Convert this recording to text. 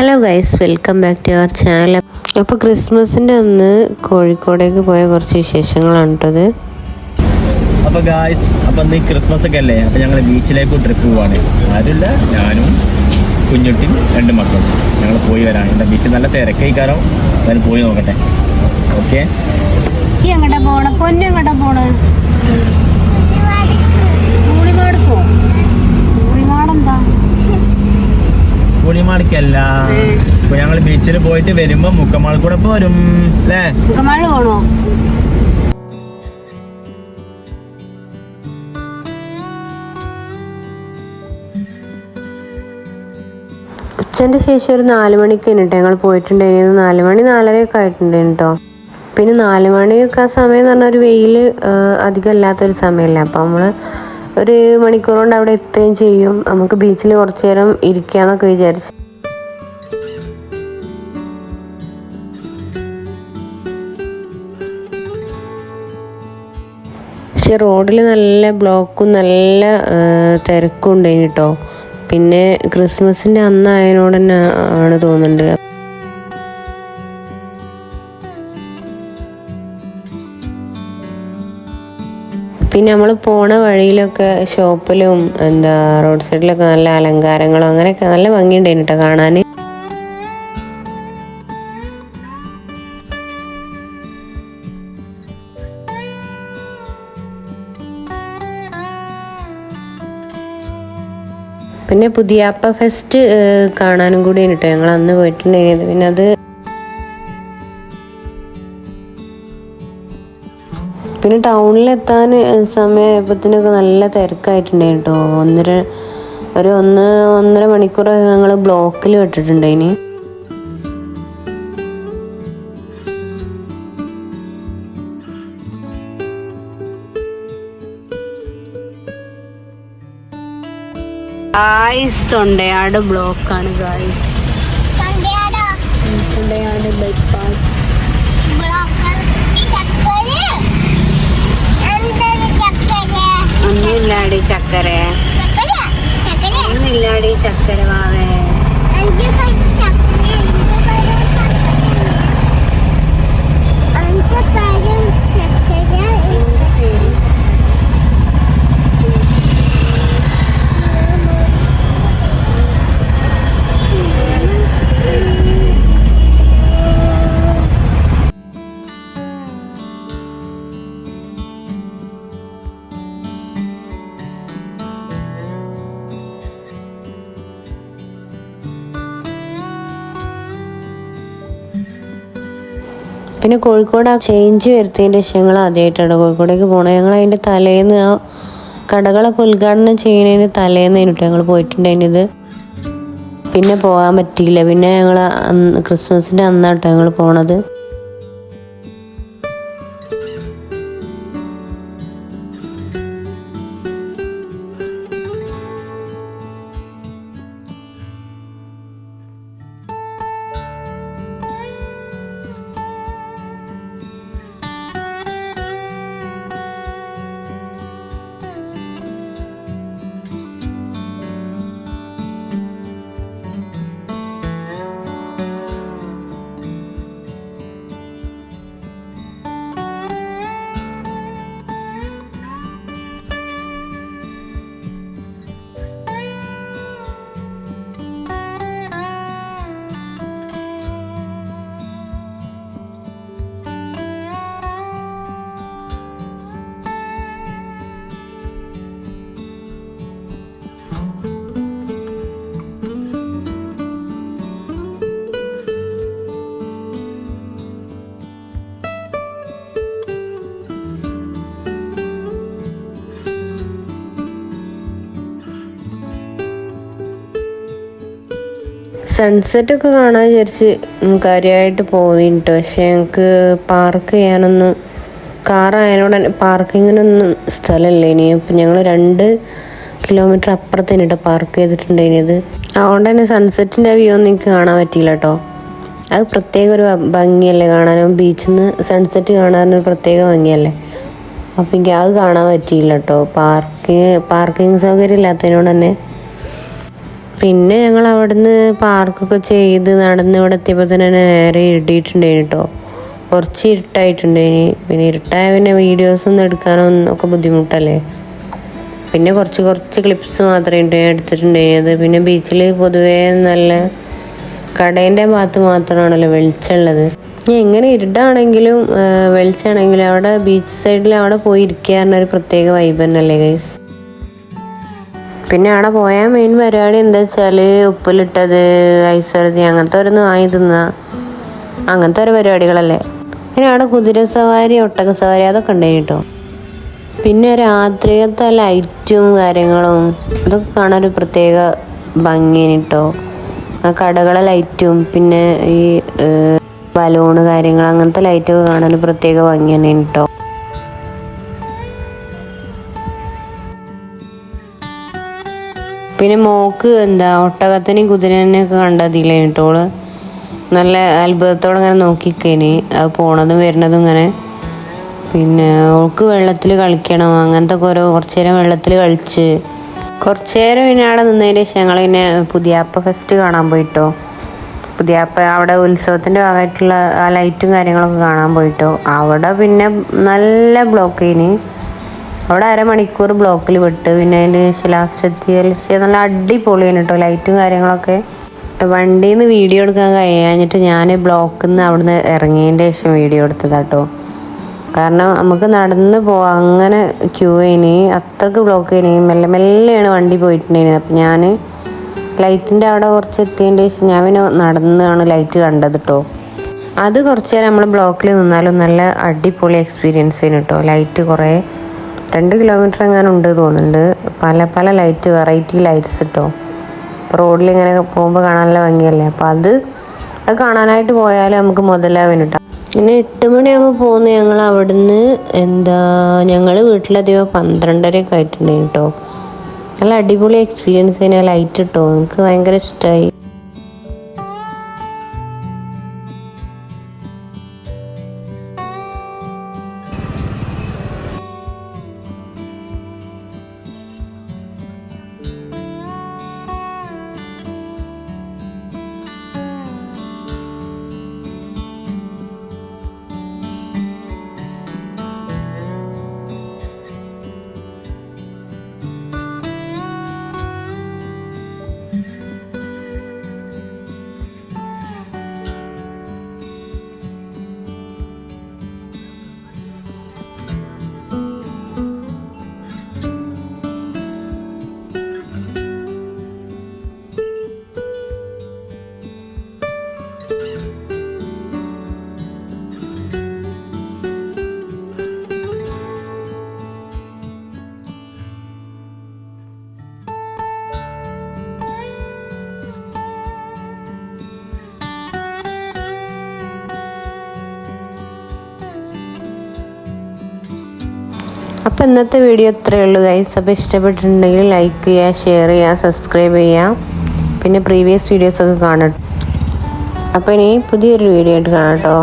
Hello guys welcome back to our channel അപ്പോൾ ക്രിസ്മസിന്റെ അന്ന് കോഴിക്കോടേക്ക് പോയ കുറച്ച് വിശേഷങ്ങളാണ് കേട്ടത് അപ്പൊ ഗായ്സ് അപ്പൊ ഇന്ന് ക്രിസ്മസ് ഒക്കെ അല്ലേ? അപ്പൊ ഞങ്ങൾ ബീച്ചിലേക്ക് ട്രിപ്പ് പോവാണ്. ആരുമില്ല. ഞാനും കുഞ്ഞുട്ടിയും രണ്ട് മക്കളും. ഞങ്ങൾ പോയി വരാം. എന്താ ബീച്ച് നല്ല തിരക്കൈക്കാരോ ഞാൻ പോയി നോക്കട്ടെ. ഓക്കെ എങ്ങോട്ടാ പോണ? പൊന്നു എങ്ങോട്ടാ പോണ? പോ. എന്താ പുളിമാടിക്കല്ല. ഇപ്പൊ ഞങ്ങൾ ബീച്ചിൽ പോയിട്ട് വരുമ്പോ മുക്കമാൾ കൂടെ പോരും അല്ലേ പോണോ? ഉച്ചന്റെ ശേഷം ഒരു നാല് മണിക്ക് കേട്ടോ ഞങ്ങൾ പോയിട്ടുണ്ടായിരുന്നു നാല് മണി നാലരയൊക്കെ ആയിട്ടുണ്ടായിരുന്നു കേട്ടോ പിന്നെ നാല് മണിയൊക്കെ ആ സമയം എന്ന് പറഞ്ഞാൽ ഒരു വെയിൽ അധികം അല്ലാത്തൊരു സമയമല്ല അപ്പം നമ്മൾ ഒരു മണിക്കൂർ കൊണ്ട് അവിടെ എത്തുകയും ചെയ്യും. നമുക്ക് ബീച്ചിൽ കുറച്ചു നേരം ഇരിക്കാന്നൊക്കെ വിചാരിച്ചു. പക്ഷെ റോഡിൽ നല്ല ബ്ലോക്കും നല്ല തിരക്കും ഉണ്ടായിന് കേട്ടോ പിന്നെ ക്രിസ്മസിന്റെ അന്നായതിനോട് തന്നെ ആണ് തോന്നുന്നുണ്ട്. പിന്നെ നമ്മൾ പോണ വഴിയിലൊക്കെ ഷോപ്പിലും എന്താ റോഡ് സൈഡിലൊക്കെ നല്ല അലങ്കാരങ്ങളും അങ്ങനെയൊക്കെ നല്ല ഭംഗിയുണ്ടായിരുന്നു കേട്ടോ കാണാൻ പിന്നെ പുതിയാപ്പ ഫെസ്റ്റ് കാണാനും കൂടി കേട്ടോ ഞങ്ങൾ അന്ന് പോയിട്ടുണ്ടായിരുന്നത്. പിന്നെ അത് പിന്നെ ടൗണിലെത്താൻ സമയമായപ്പോഴത്തേനൊക്കെ നല്ല തിരക്കായിട്ടുണ്ടായിരുന്നു കേട്ടോ ഒന്നര ഒരു ഒന്ന് ഒന്നര മണിക്കൂറൊക്കെ ഞങ്ങൾ ബ്ലോക്കിൽ വിട്ടിട്ടുണ്ടായിന്. ഗായ്സ് തൊണ്ടയാട് ബ്ലോക്കാണ് ഗായ്സ് തൊണ്ടയാട്? ബൈപ്പാസ് ഒന്നുമില്ലാടി ചക്കര. ഒന്നുമില്ലാടി ചക്കര വാവേ പിന്നെ കോഴിക്കോട് ആ ചേഞ്ച് വരുത്തിയതിന്റെ ശേഷം ഞങ്ങൾ ആദ്യമായിട്ടാണ് കോഴിക്കോടേക്ക് പോകണത് ഞങ്ങൾ അതിന്റെ തലേന്ന് ആ കടകളൊക്കെ ഉദ്ഘാടനം ചെയ്യുന്നതിന് തലേന്ന് കഴിഞ്ഞിട്ട് ഞങ്ങൾ പോയിട്ടുണ്ടായിരുന്നത് പിന്നെ പോകാൻ പറ്റിയില്ല. പിന്നെ ഞങ്ങൾ ക്രിസ്മസിന്റെ അന്നാട്ടോ ഞങ്ങൾ പോണത്. സൺസെറ്റ് ഒക്കെ കാണാൻ വിചാരിച്ച് കാര്യമായിട്ട് പോന്നിട്ടോ പക്ഷെ ഞങ്ങൾക്ക് പാർക്ക് ചെയ്യാനൊന്നും കാർ പാർക്കിങ്ങിനൊന്നും സ്ഥലമില്ല. ഇനി അപ്പം ഞങ്ങൾ രണ്ട് കിലോമീറ്റർ അപ്പുറത്തേന് കേട്ടോ പാർക്ക് ചെയ്തിട്ടുണ്ട് ഇനിയത് അതുകൊണ്ട് തന്നെ സൺസെറ്റിന്റെ വ്യൂ ഒന്നും എനിക്ക് കാണാൻ പറ്റിയില്ല കേട്ടോ അത് പ്രത്യേക ഒരു ഭംഗിയല്ലേ കാണാനും. ബീച്ചിൽ നിന്ന് സൺസെറ്റ് കാണാനൊരു പ്രത്യേക ഭംഗിയല്ലേ. അപ്പം എനിക്ക് അത് കാണാൻ പറ്റിയില്ല കേട്ടോ പാർക്കിങ് പാർക്കിംഗ് സൗകര്യം ഇല്ലാത്തതിനോട് തന്നെ പിന്നെ ഞങ്ങൾ അവിടുന്ന് പാർക്കൊക്കെ ചെയ്ത് നടന്ന് ഇവിടെ എത്തിയപ്പോൾ തന്നെ നേരെ ഇരുട്ടിയിട്ടുണ്ടായിന് കേട്ടോ കുറച്ച് ഇരുട്ടായിട്ടുണ്ടായിന്. പിന്നെ ഇരുട്ടായ പിന്നെ വീഡിയോസ് ഒന്നും എടുക്കാനൊന്നും ഒക്കെ ബുദ്ധിമുട്ടല്ലേ? പിന്നെ കുറച്ച് കുറച്ച് ക്ലിപ്സ് മാത്രമേ ഉണ്ട് എടുത്തിട്ടുണ്ടായിരുന്നത് പിന്നെ ബീച്ചിൽ പൊതുവേ നല്ല കടേന്റെ ഭാഗത്ത് മാത്രമാണല്ലോ വെളിച്ചമുള്ളത് എങ്ങനെ ഇരുട്ടാണെങ്കിലും വെളിച്ചാണെങ്കിലും അവിടെ ബീച്ച് സൈഡിൽ അവിടെ പോയി ഇരിക്കുക ഒരു പ്രത്യേക വൈബ് തന്നെയല്ലേ ഗൈസ് പിന്നെ അവിടെ പോയ മെയിൻ പരിപാടി എന്താ വെച്ചാൽ ഉപ്പിലിട്ടത് ഐശ്വരതി അങ്ങനത്തെ ഒരു വാങ്ങി തിന്നുക അങ്ങനത്തെ ഒരു പരിപാടികളല്ലേ. പിന്നെ അവിടെ കുതിര സവാരി ഒട്ടക സവാരി അതൊക്കെ ഉണ്ടായി കേട്ടോ പിന്നെ രാത്രിയത്തെ ലൈറ്റും കാര്യങ്ങളും അതൊക്കെ കാണാൻ ഒരു പ്രത്യേക ഭംഗിയാണ് ആ കടകളെ ലൈറ്റും പിന്നെ ഈ ബലൂണ് കാര്യങ്ങൾ അങ്ങനത്തെ ലൈറ്റൊക്കെ കാണാൻ പ്രത്യേക ഭംഗി തന്നെയാണ് കേട്ടോ പിന്നെ മോക്ക് എന്താ ഒട്ടകത്തിനെയും കുതിരനെയൊക്കെ കണ്ടതില്ലേ കേട്ടോൾ നല്ല അത്ഭുതത്തോടെ ഇങ്ങനെ നോക്കിക്കേനി. അത് പോണതും വരുന്നതും ഇങ്ങനെ. പിന്നെ ഓൾക്ക് വെള്ളത്തിൽ കളിക്കണം. അങ്ങനത്തെ ഓരോ കുറച്ച് നേരം വെള്ളത്തിൽ കളിച്ച്. കുറച്ച് നേരം പിന്നെ അവിടെ നിന്നതിന് ശേഷം ഞങ്ങൾ പിന്നെ പുതിയാപ്പ ഫെസ്റ്റ് കാണാൻ പോയിട്ടോ. പുതിയാപ്പ അവിടെ ഉത്സവത്തിന്റെ ഭാഗമായിട്ടുള്ള ആ ലൈറ്റും കാര്യങ്ങളൊക്കെ കാണാൻ പോയിട്ടോ. അവിടെ പിന്നെ നല്ല ബ്ലോക്ക് ചെയ്നി അവിടെ അരമണിക്കൂർ ബ്ലോക്കിൽ വിട്ട് പിന്നെ അതിന്റെ ശേഷം ലാസ്റ്റ് എത്തിയ പക്ഷേ നല്ല അടിപൊളിയാണ് കേട്ടോ ലൈറ്റും കാര്യങ്ങളൊക്കെ. വണ്ടിയിൽ നിന്ന് വീഡിയോ എടുക്കാൻ കഴിയാഞ്ഞിട്ട് ഞാൻ ബ്ലോക്കിൽ നിന്ന് അവിടുന്ന് ഇറങ്ങിയതിന്റെ ശേഷം വീഡിയോ എടുത്തതാട്ടോ. കാരണം നമുക്ക് നടന്ന് പോവാം അങ്ങനെ ക്യൂ ഇനി അത്രയ്ക്ക് ബ്ലോക്ക് ഇനി മെല്ലെ മെല്ലെയാണ് വണ്ടി പോയിട്ടുണ്ടായിരുന്നത്. അപ്പം ഞാൻ ലൈറ്റിന്റെ അവിടെ കുറച്ച് എത്തിയതിന്റെ ശേഷം ഞാൻ പിന്നെ നടന്നാണ് ലൈറ്റ് കണ്ടത് കേട്ടോ അത് കുറച്ച് നേരം നമ്മൾ ബ്ലോക്കിൽ നിന്നാലും നല്ല അടിപൊളി എക്സ്പീരിയൻസ് ആണ് കേട്ടോ ലൈറ്റ് കുറേ രണ്ട് കിലോമീറ്റർ എങ്ങാനും ഉണ്ട് തോന്നുന്നുണ്ട്. പല പല ലൈറ്റ് വെറൈറ്റി ലൈറ്റ്സ് കിട്ടോ ഇപ്പോൾ റോഡിൽ ഇങ്ങനെ പോകുമ്പോൾ കാണാൻ നല്ല ഭംഗിയല്ലേ? അപ്പം അത് അത് കാണാനായിട്ട് പോയാലും നമുക്ക് മുതലാവും കേട്ടോ പിന്നെ എട്ട് മണിയാകുമ്പോൾ പോകുന്ന ഞങ്ങൾ അവിടുന്ന് എന്താ ഞങ്ങൾ വീട്ടിലധികം പന്ത്രണ്ടരയൊക്കെ ആയിട്ടുണ്ടെങ്കിൽ കേട്ടോ നല്ല അടിപൊളി എക്സ്പീരിയൻസ് തന്നെ ലൈറ്റ് ഇട്ടോ. എനിക്ക് ഭയങ്കര ഇഷ്ടമായി അപ്പോൾ ഇന്നത്തെ വീഡിയോ ഇത്രയേ ഉള്ളൂ ഗൈസ് അപ്പോൾ ഇഷ്ടപ്പെട്ടിട്ടുണ്ടെങ്കിൽ ലൈക്ക് ചെയ്യുക ഷെയർ ചെയ്യുക സബ്സ്ക്രൈബ് ചെയ്യുക. പിന്നെ പ്രീവിയസ് വീഡിയോസൊക്കെ കാണട്ടെ. അപ്പോൾ ഇനി പുതിയൊരു വീഡിയോ ആയിട്ട് കാണാം കേട്ടോ